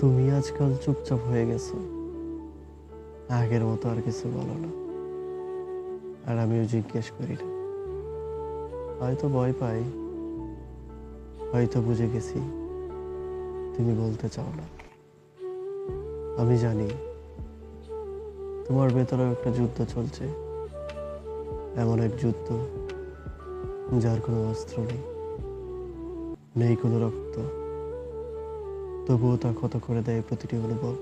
তুমি আজকাল চুপচাপ হয়ে গেছো। আগের মতো আর কিছু বলো না। আর আমিও জিজ্ঞেস করি না। হয়তো ভয় পাই, হয়তো বুঝে গেছি, তুমি বলতে চাও না। আমি জানি, তোমার ভেতরেও একটা যুদ্ধ চলছে। এমন এক যুদ্ধ, যার কোনো অস্ত্র নেই। নেই কোনো রক্ত। তবুও তা ক্ষত করে দেয় প্রতিটি অনুভব।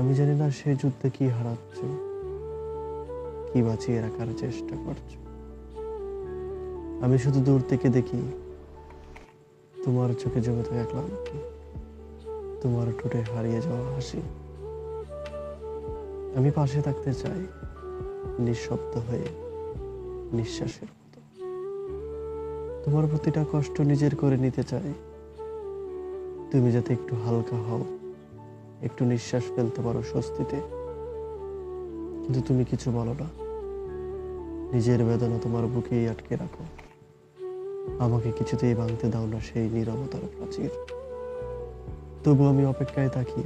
আমি জানি না সে যুদ্ধে কি হারাচ্ছ, কি বাঁচিয়ে রাখার চেষ্টা করছ। আমি শুধু দূর থেকে দেখি, তোমার চোখে জমে থাকা তোমার ঠোঁটে হারিয়ে যাওয়া হাসি। আমি পাশে থাকতে চাই, নিঃশব্দ হয়ে, নিঃশ্বাসের মতো। তোমার প্রতিটা কষ্ট নিজের করে নিতে চাই তুমি যাতে একটু হালকা হও, একটু নিঃশ্বাস ফেলতে পারো স্বস্তিতে। কিন্তু তুমি কিছু বলো না। নিজের বেদনা তোমার বুকেই আটকে রাখো। আমাকে কিছুতেই ভাঙতে দাও না সেই নীরবতার প্রাচীর। তবু আমি অপেক্ষায় থাকি।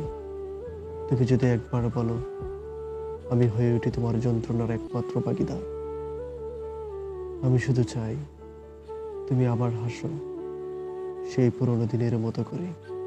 তুমি যদি একবার বলো, আমি হয়ে উঠি তোমার যন্ত্রণার একমাত্র বাগিদার আমি শুধু চাই, তুমি আবার হাসো, সেই পুরোনো দিনের মতো করে।